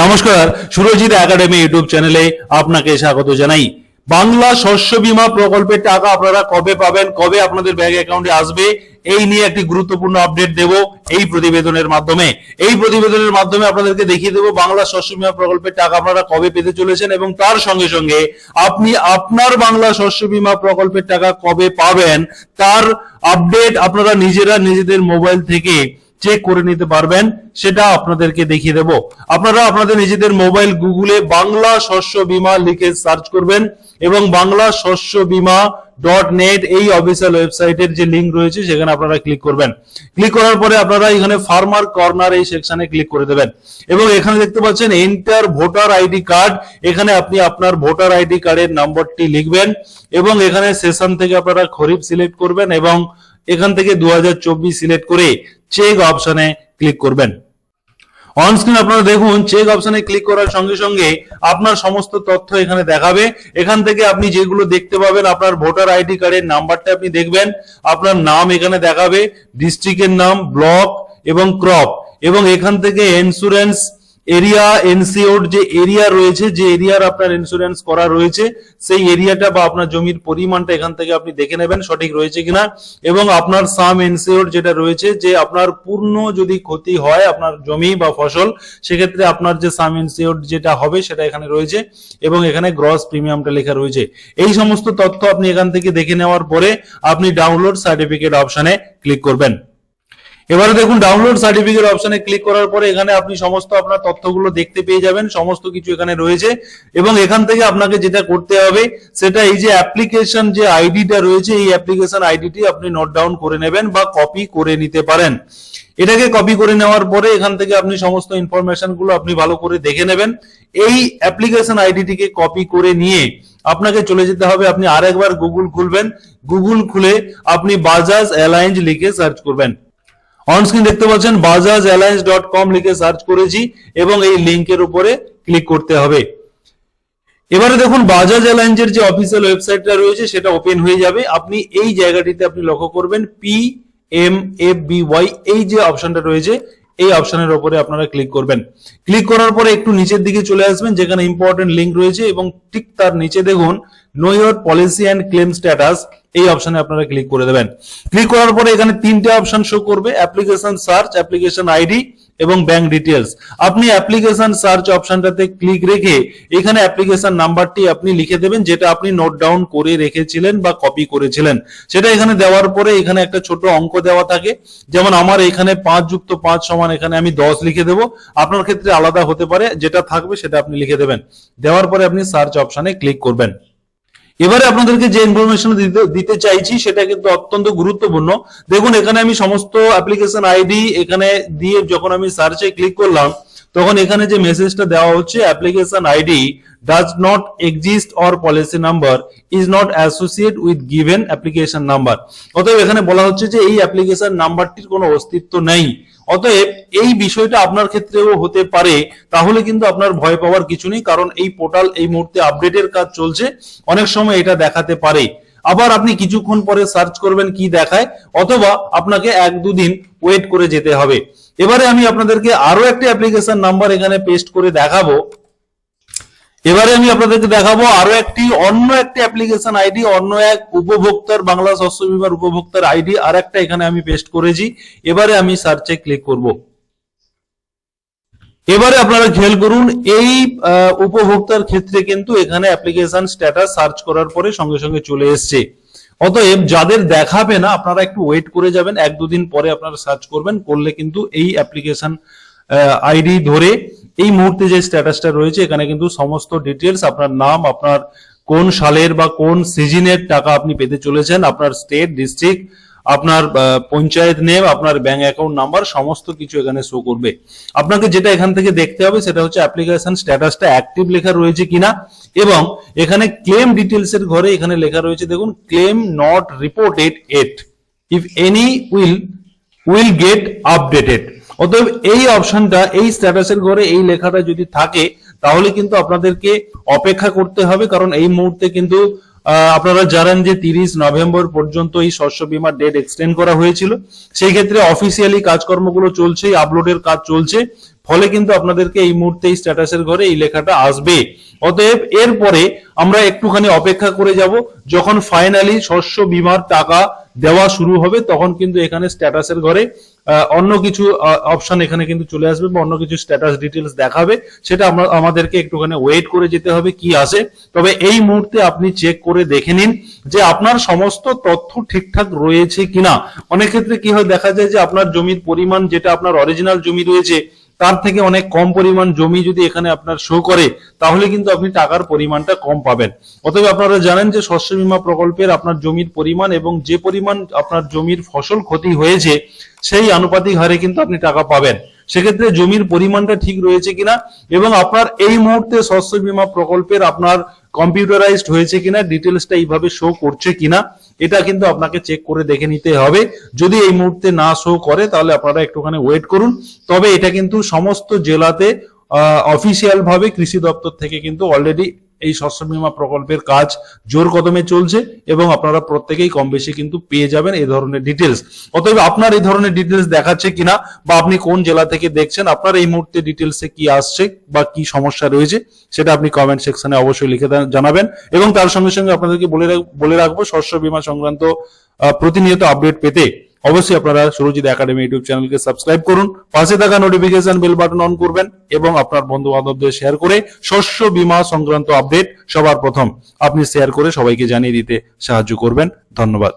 নমস্কার, Surajit academy YouTube চ্যানেলে আপনাকে স্বাগত জানাই। বাংলা শস্য বীমা প্রকল্পের টাকা আপনারা কবে পাবেন, কবে আপনাদের ব্যাংক অ্যাকাউন্টে আসবে, এই নিয়ে একটি গুরুত্বপূর্ণ আপডেট দেব এই প্রতিবেদনের মাধ্যমে। এই প্রতিবেদনের মাধ্যমে আপনাদেরকে দেখিয়ে দেব বাংলা শস্য বীমা প্রকল্পের টাকা আপনারা কবে পেতে চলেছেন এবং তার সঙ্গে সঙ্গে আপনি আপনার বাংলা শস্য বীমা প্রকল্পের টাকা কবে পাবেন, তার আপডেট আপনারা নিজেরা নিজেদের মোবাইল থেকে চেক করে নিতে পারবেন, সেটা আপনাদেরকে দেখিয়ে দেব। আপনারা আপনাদের নিজেদের মোবাইল গুগলে বাংলা শস্য বীমা লিখে সার্চ করবেন এবং বাংলা শস্য বীমা ডট নেট এই অফিসিয়াল ওয়েবসাইটের যে লিঙ্ক রয়েছে, সেখানে আপনারা ক্লিক করবেন। ক্লিক করার পরে আপনারা এখানে ফার্মার কর্নার এই সেকশনে ক্লিক করে দেবেন। এবং এখানে দেখতে পাচ্ছেন এন্টার ভোটার আইডি কার্ড এখানে আপনি আপনার ভোটার আইডি কার্ডের নম্বরটি লিখবেন এবং এখানে সেশন থেকে আপনারা খরিফ সিলেক্ট করবেন এবং এখান থেকে দু হাজার চব্বিশ সিলেক্ট করে চেক অপশনে ক্লিক করবেন। অনস্ক্রিন আপনারা দেখুন চেক অপশনে ক্লিক করার সঙ্গে সঙ্গে আপনার সমস্ত তথ্য এখানে দেখাবে। এখান থেকে আপনি যেগুলো দেখতে পাবেন, আপনার ভোটার আইডি কার্ডের নাম্বারটা আপনি দেখবেন। আপনার নাম এখানে দেখাবে ডিস্ট্রিক্টের নাম ব্লক এবং ক্রপ এবং এখান থেকে ইন্স্যুরেন্স এরিয়া এনসিওর যে এরিয়া রয়েছে, যে এরিয়ার আপনার ইন্স্যুরেন্স করা রয়েছে, সেই এরিয়াটা বা আপনার জমির পরিমাণটা এখান থেকে আপনি দেখে নেবেন সঠিক রয়েছে কিনা। এবং আপনার সাম এনসিওর যেটা রয়েছে, যে আপনার পূর্ণ যদি ক্ষতি হয় আপনার জমি বা ফসল, সেক্ষেত্রে আপনার যে সাম এনসিওর যেটা হবে সেটা এখানে রয়েছে। এবং এখানে গ্রস প্রিমিয়ামটা লেখা রয়েছে। এই সমস্ত তথ্য আপনি এখান থেকে দেখে নেওয়ার পরে আপনি ডাউনলোড সার্টিফিকেট অপশনে ক্লিক করবেন। এবারে দেখুন ডাউনলোড সার্টিফিকেট অপশনে ক্লিক করার পরে এখানে আপনি সমস্ত আপনার তথ্যগুলো দেখতে পেয়ে যাবেন, সমস্ত কিছু এখানে রয়েছে। এবং এখান থেকে আপনাকে যেটা করতে হবে, সেটা এই যে অ্যাপ্লিকেশন যে আইডিটা রয়েছে, এই অ্যাপ্লিকেশন আইডিটি আপনি নোট ডাউন করে নেবেন বা কপি করে নিতে পারেন। এটাকে কপি করে নেওয়ার পরে এখান থেকে আপনি সমস্ত ইনফরমেশনগুলো আপনি ভালো করে দেখে নেবেন। এই অ্যাপ্লিকেশন আইডিটিকে কপি করে নিয়ে আপনাকে চলে যেতে হবে। আপনি আরেকবার গুগল খুলবেন। গুগল খুলে আপনি বাজাজ অ্যালায়েন্স লিখে সার্চ করবেন। অন স্ক্রিন দেখতে পাচ্ছেন বাজাজ অ্যালায়েন্স ডট কম লিখে সার্চ করেছি এবং এই লিংকের উপরে ক্লিক করতে হবে। এবারে দেখুন বাজাজ অ্যালায়েন্সের যে অফিসিয়াল ওয়েবসাইটটা রয়েছে, সেটা ওপেন হয়ে যাবে। আপনি এই জায়গাটিতে আপনি লক্ষ্য করবেন P M F B Y এই যে অপশনটা রয়েছে, এই অপশনের উপরে আপনারা ক্লিক করবেন। ক্লিক করার পরে একটু নিচের দিকে চলে আসবেন, যেখানে ইম্পর্টেন্ট লিঙ্ক রয়েছে এবং ঠিক তার নিচে দেখুন know your policy and claim status এই অপশনে আপনারা ক্লিক করে দেবেন। ক্লিক করার পরে এখানে তিনটে অপশন শো করবে অ্যাপ্লিকেশন সার্চ অ্যাপ্লিকেশন আইডি এবং ব্যাংক ডিটেলস আপনি অ্যাপ্লিকেশন সার্চ অপশনটাতে ক্লিক রেখে এখানে অ্যাপ্লিকেশন নাম্বারটি আপনি লিখে দেবেন, যেটা আপনি নোট ডাউন করে রেখেছিলেন বা কপি করেছিলেন। সেটা এখানে দেওয়ার পরে এখানে একটা ছোট অঙ্ক দেওয়া থাকে, যেমন আমার এখানে পাঁচ যুক্ত পাঁচ সমান এখানে আমি দশ লিখে দেবো। আপনার ক্ষেত্রে আলাদা হতে পারে, যেটা থাকবে সেটা আপনি লিখে দেবেন। দেওয়ার পরে আপনি সার্চ অপশনে ক্লিক করবেন। এবারে আপনাদেরকে যে ইনফরমেশন দিতে চাইছি, সেটা কিন্তু অত্যন্ত গুরুত্বপূর্ণ। দেখুন, এখানে আমি সমস্ত অ্যাপ্লিকেশন আইডি এখানে দিয়ে যখন আমি সার্চে ক্লিক করলাম, তখন এখানে যে মেসেজটা দেওয়া হচ্ছে application ID does not exist or policy number is not associate with given application number অতএব এখানে বলা হচ্ছে যে এই অ্যাপ্লিকেশন নাম্বারটির কোনো অস্তিত্ব নেই। অতএব এই বিষয়টা আপনার ক্ষেত্রেও হতে পারে, তাহলে কিন্তু আপনার ভয় পাওয়ার কিছু নেই, কারণ এই পোর্টাল এই মুহূর্তে আপডেটের কাজ চলছে, অনেক সময় এটা দেখাতে পারে। আবার আপনি কিছুক্ষণ পরে সার্চ করবেন কি দেখায়, অথবা আপনাকে এক দুদিন ওয়েট করে যেতে হবে। এবারে আমি আপনাদেরকে আরও একটি অ্যাপ্লিকেশন নাম্বার এখানে পেস্ট করে দেখাবো। এবারে আমি আপনাদেরকে দেখাবো আরও একটি, অন্য একটি অ্যাপ্লিকেশন আইডি অন্য এক উপভোক্তার, বাংলা শস্য বীমার উপভোক্তার আইডি আর একটা এখানে আমি পেস্ট করেছি। এবারে আমি সার্চে ক্লিক করব। এবারে আপনারা খেয়াল করুন, এই উপভোক্তার ক্ষেত্রে কিন্তু এখানে অ্যাপ্লিকেশন স্ট্যাটাস সার্চ করার পরে সঙ্গে সঙ্গে চলে এসছে। অতএব যাদের দেখাবে না, আপনারা একটু ওয়েট করে যাবেন, এক দুদিন পরে আপনারা সার্চ করবেন, করলে কিন্তু এই অ্যাপ্লিকেশন আইডি ধরে এই মুহূর্তে যে স্ট্যাটাসটা রয়েছে, এখানে কিন্তু সমস্ত ডিটেলস আপনার নাম, আপনার কোন সালের বা কোন সিজনের টাকা আপনি পেতে চলেছেন, আপনার স্টেট ডিস্ট্রিক্ট আপনার পঞ্চায়েত নেম আপনার ব্যাংক অ্যাকাউন্ট নাম্বার সমস্ত কিছু এখানে শো করবে। আপনাকে যেটা এখান থেকে দেখতে হবে, সেটা হচ্ছে অ্যাপ্লিকেশন স্ট্যাটাসটা অ্যাক্টিভ লেখা রয়েছে কিনা, এবং এখানে ক্লেম ডিটেলস এর ঘরে এখানে লেখা রয়েছে, দেখুন claim not reported yet if any will will get updated অতএব এই অপশনটা, এই স্ট্যাটাসের ঘরে এই লেখাটা যদি থাকে, তাহলে কিন্তু আপনাদেরকে অপেক্ষা করতে হবে, কারণ এই মুহূর্তে কিন্তু আপনারা জানেন যে তিরিশ নভেম্বর পর্যন্ত এই শস্য বীমার ডেট এক্সটেন্ড করা হয়েছিল। সেই ক্ষেত্রে অফিসিয়ালি কাজকর্মগুলো চলছে আপলোডের কাজ চলছে, ফলে কিন্তু আপনাদেরকে এই মুহূর্তে এই স্ট্যাটাসের ঘরে এই লেখাটা আসবে। অতএব এরপরে আমরা একটুখানি অপেক্ষা করে যাব, যখন ফাইনালি শস্য বীমার টাকা দেওয়া শুরু হবে, তখন কিন্তু এখানে স্ট্যাটাসের ঘরে অন্য কিছু অপশন এখানে কিন্তু চলে আসবে বা অন্য কিছু স্ট্যাটাস ডিটেলস দেখাবে, সেটা আমরা, আমাদেরকে একটুখানি ওয়েট করে যেতে হবে কি আসে তবে এই মুহূর্তে আপনি চেক করে দেখে নিন যে আপনার সমস্ত তথ্য ঠিকঠাক রয়েছে কিনা। অনেক ক্ষেত্রে কি হয়, দেখা যায় যে আপনার জমির পরিমাণ যেটা আপনার অরিজিনাল জমি রয়েছে তার থেকে অনেক কম পরিমাণ জমি যদি এখানে আপনার শো করে, তাহলে কিন্তু আপনি টাকার পরিমাণটা কম পাবেন। অতএব আপনারা জানেন যে শস্য বীমা প্রকল্পের আপনার জমির পরিমাণ এবং যে পরিমাণ আপনার জমির ফসল ক্ষতি হয়েছে, সেই আনুপাতিক হারে কিন্তু আপনি টাকা পাবেন। সেক্ষেত্রে জমির পরিমাণটা ঠিক রয়েছে কিনা এবং আপনার এই মুহূর্তে শস্য বীমা প্রকল্পের আপনার কম্পিউটারাইজড হয়েছে কিনা ডিটেলসটা এইভাবে শো করছে কিনা, এটা কিন্তু আপনাকে চেক করে দেখে নিতে হবে। যদি এই মুহূর্তে না শো করে, তাহলে আপনারা একটুখানি ওয়েট করুন। তবে এটা কিন্তু সমস্ত জেলাতে অফিসিয়াল ভাবে কৃষি দপ্তর থেকে কিন্তু অলরেডি এই শস্য বীমা প্রকল্পের কাজ জোর কদমে চলছে এবং আপনারা প্রত্যেকেই কম বেশি কিন্তু পেয়ে যাবেন এই ধরনের ডিটেলস অতএব আপনার এই ধরনের ডিটেলস দেখাচ্ছে কিনা বা আপনি কোন জেলা থেকে দেখছেন, আপনার এই মুহূর্তে ডিটেলসে কি আসছে বা কি সমস্যা রয়েছে, সেটা আপনি কমেন্ট সেকশনে অবশ্যই লিখে জানাবেন এবং তার সঙ্গে সঙ্গে আপনাদেরকে বলে বলে রাখব শস্য বীমা সংক্রান্ত প্রতিনিয়ত আপডেট পেতে অবশ্যই আপনারা সুরজিৎ একাডেমি ইউটিউব চ্যানেলকে সাবস্ক্রাইব করুন। পাশে থাকা নোটিফিকেশন বেল বাটন অন করবেন এবং আপনার বন্ধু বান্ধবদের শেয়ার করে শস্য বীমা সংক্রান্ত আপডেট সবার প্রথম আপনি শেয়ার করে সবাইকে জানিয়ে দিতে সাহায্য করবেন। ধন্যবাদ।